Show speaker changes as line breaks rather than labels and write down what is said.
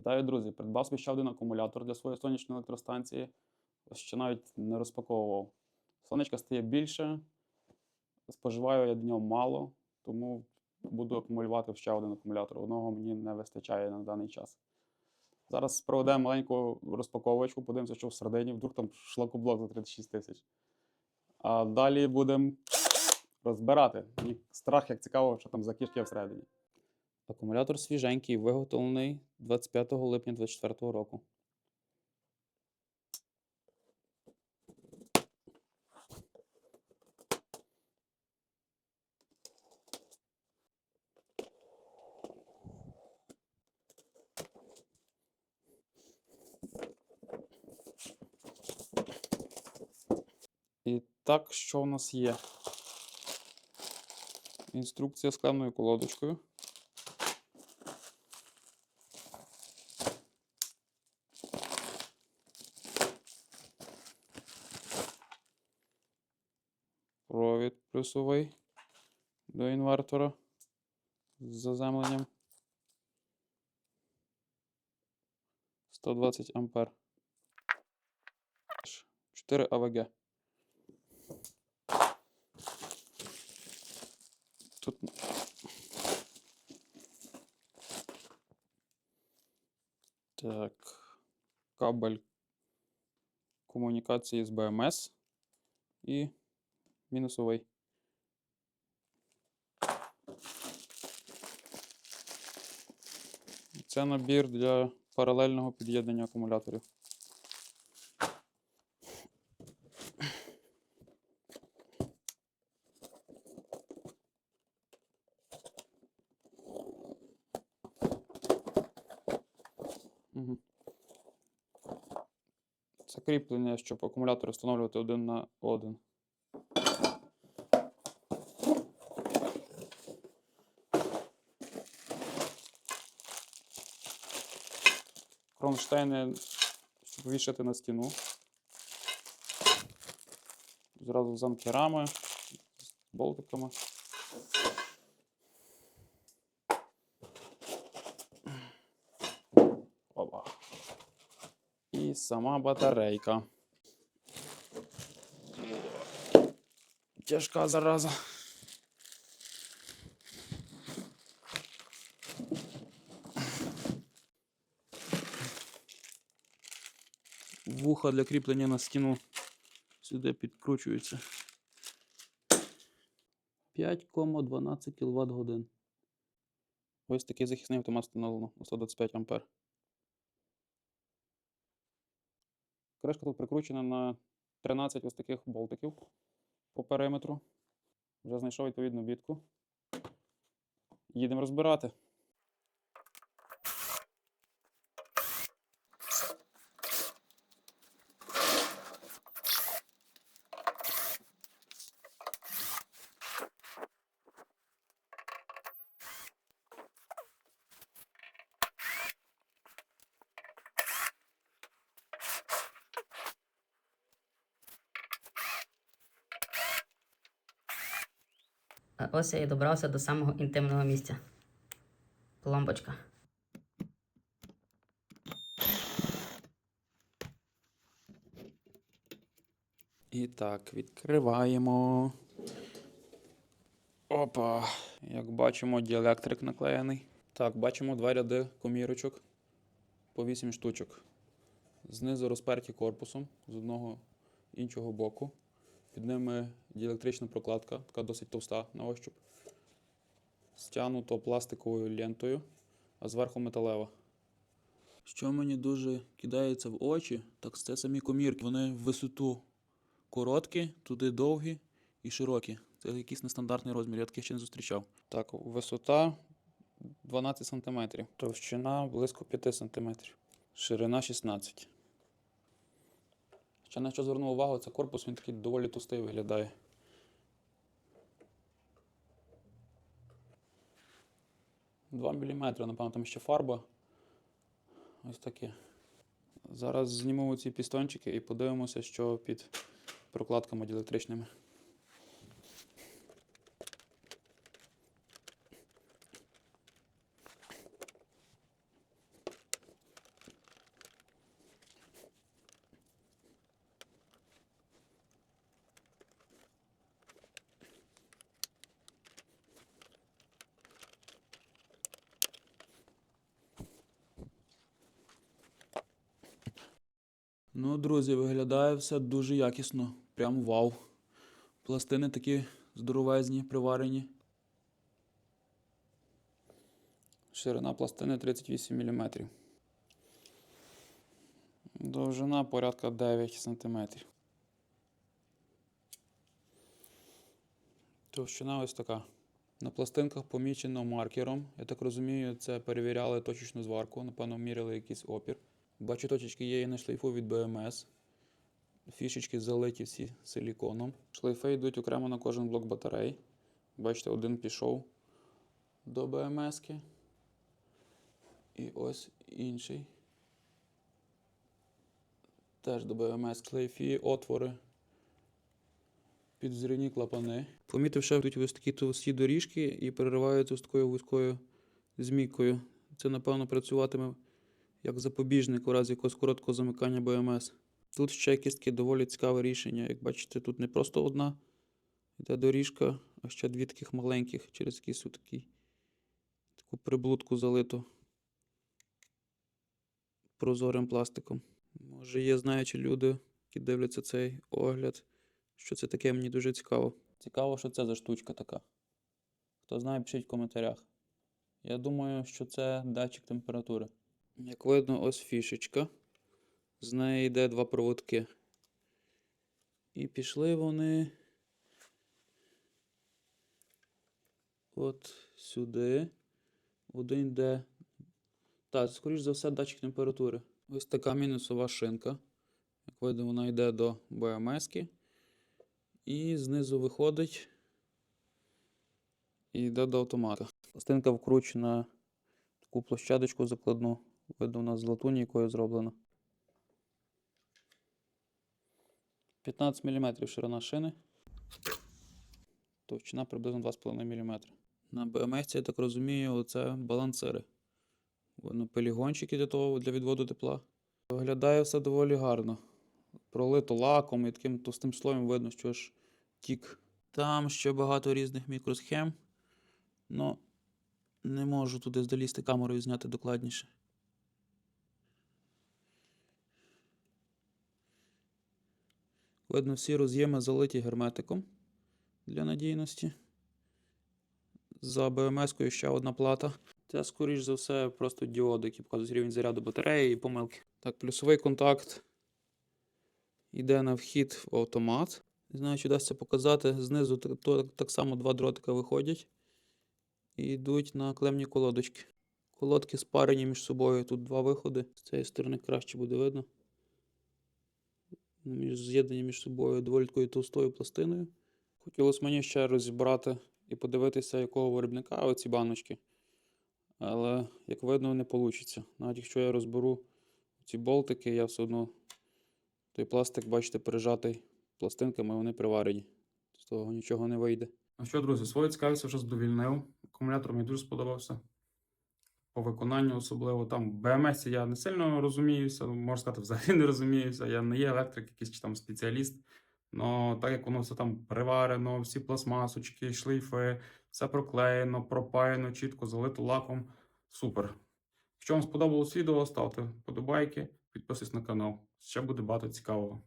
Вітаю, друзі! Придбав собі ще один акумулятор для своєї сонячної електростанції. Ще навіть не розпаковував. Сонечка стає більше, споживаю я в ньому мало, тому буду акумулювати ще один акумулятор. Одного мені не вистачає на даний час. Зараз проведемо маленьку розпаковочку, подивимося, що всередині, вдруг там шлакоблок за 36 тисяч. А далі будемо розбирати. Мені страх, як цікаво, що там за кішки всередині. Акумулятор свіженький, виготовлений 25 липня 2024 року. І так, що в нас є? Інструкція з клемною колодочкою. Плюсовий до інвертора з заземленням. 120 ампер. 4 АВГ. Тут так, кабель комунікації з БМС і мінусовий. Це набір для паралельного під'єднання акумуляторів. Угу. Це кріплення, щоб акумулятори встановлювати один на один. Кронштейни, щоб вішати на стіну. Зразу з анкерами, з болтиками. Опа. І сама батарейка. Тяжка зараза. Вуха для кріплення на стіну сюди підкручуються. 5,12 кВт годин. Ось такий захисний автомат встановлено на 125 А. Кришка тут прикручена на 13 ось таких болтиків по периметру. Вже знайшов відповідну бітку. Їдемо розбирати.
Ось я і добрався до самого інтимного місця. Пломбочка.
І так, відкриваємо. Опа. Як бачимо, діелектрик наклеєний. Так, бачимо два ряди комірочок по 8 штучок. Знизу розперті корпусом з одного іншого боку. Під ними діелектрична прокладка, така досить товста на ощуп. Стягнуто пластиковою лентою, а зверху металева. Що мені дуже кидається в очі, так це самі комірки. Вони в висоту короткі, туди довгі і широкі. Це якийсь нестандартний розмір, я таких ще не зустрічав. Так, висота 12 см, товщина близько 5 см, ширина 16 Ще на що звернув увагу, це корпус, він такий доволі тустий виглядає. Два міліметри, напевно, там ще фарба. Ось таке. Зараз знімемо ці пістончики і подивимося, що під прокладками діелектричними. Ну, друзі, виглядає все дуже якісно. Прям вау. Пластини такі здоровезні, приварені. Ширина пластини 38 мм. Довжина порядка 9 см. Товщина ось така. На пластинках помічено маркером. Я так розумію, це перевіряли точечну зварку, напевно, міряли якийсь опір. Бачу, точечки є і на шлейфу від BMS. Фішечки залиті всі силіконом. Шлейфи йдуть окремо на кожен блок батарей. Бачите, один пішов до BMS. І ось інший. Теж до BMS. Шлейфі, отвори. Підзрівні клапани. Помітив, що йдуть ось такі товсті доріжки і перериваються ось такою вузькою змійкою. Це, напевно, працюватиме як запобіжник у разі якогось короткого замикання БМС. Тут ще таке доволі цікаве рішення. Як бачите, тут не просто одна йде доріжка, а ще дві таких маленьких через якийсь такий, таку приблудку залиту прозорим пластиком. Може, є знаючі люди, які дивляться цей огляд. Що це таке, мені дуже цікаво. Цікаво, що це за штучка така. Хто знає, пишіть в коментарях. Я думаю, що це датчик температури. Як видно, ось фішечка. З неї йде два проводки. І пішли вони от сюди. Один йде. Так, скоріш за все, датчик температури. Ось така мінусова шинка. Як видно, вона йде до БМС-ки. І знизу виходить і йде до автомата. Пластинка вкручена в таку площадочку закладну. Видно, у нас з латуні, якою зроблено. 15 мм ширина шини. Товщина приблизно 2,5 мм. На BMS, я так розумію, це балансири. Воно полігончики для того для відводу тепла. Виглядає все доволі гарно. Пролито лаком і таким товстим слоєм видно, що ж тік. Там ще багато різних мікросхем. Ну, не можу туди залізти камерою зняти докладніше. Видно, всі роз'єми залиті герметиком для надійності. За BMS-кою ще одна плата. Це, скоріш за все, просто діоди, які показують рівень заряду батареї і помилки. Так, плюсовий контакт йде на вхід в автомат. Не знаю, чи вдасться показати. Знизу так само два дротика виходять і йдуть на клемні колодочки. Колодки спарені між собою. Тут два виходи. З цієї сторони краще буде видно. Між з'єднані між собою доволі такою товстою пластиною. Хотілося мені ще розібрати і подивитися, якого виробника оці баночки. Але, як видно, не вийде. Навіть якщо я розберу ці болтики, я все одно той пластик, бачите, прижатий пластинками, вони приварені. З того нічого не вийде. Ну що, друзі, свою цікавість вже задовільнив. Акумулятор мені дуже сподобався. По виконанню особливо. Там BMS я не сильно розуміюся, можна сказати, взагалі не розуміюся. Я не є електрик, якийсь чи там спеціаліст. Но так як воно все там приварено, всі пластмасочки, шлейфи, все проклеєно, пропаяно, чітко залито лаком. Супер. Якщо вам сподобалось відео, ставте вподобайки, підписуйтесь на канал. Ще буде багато цікавого.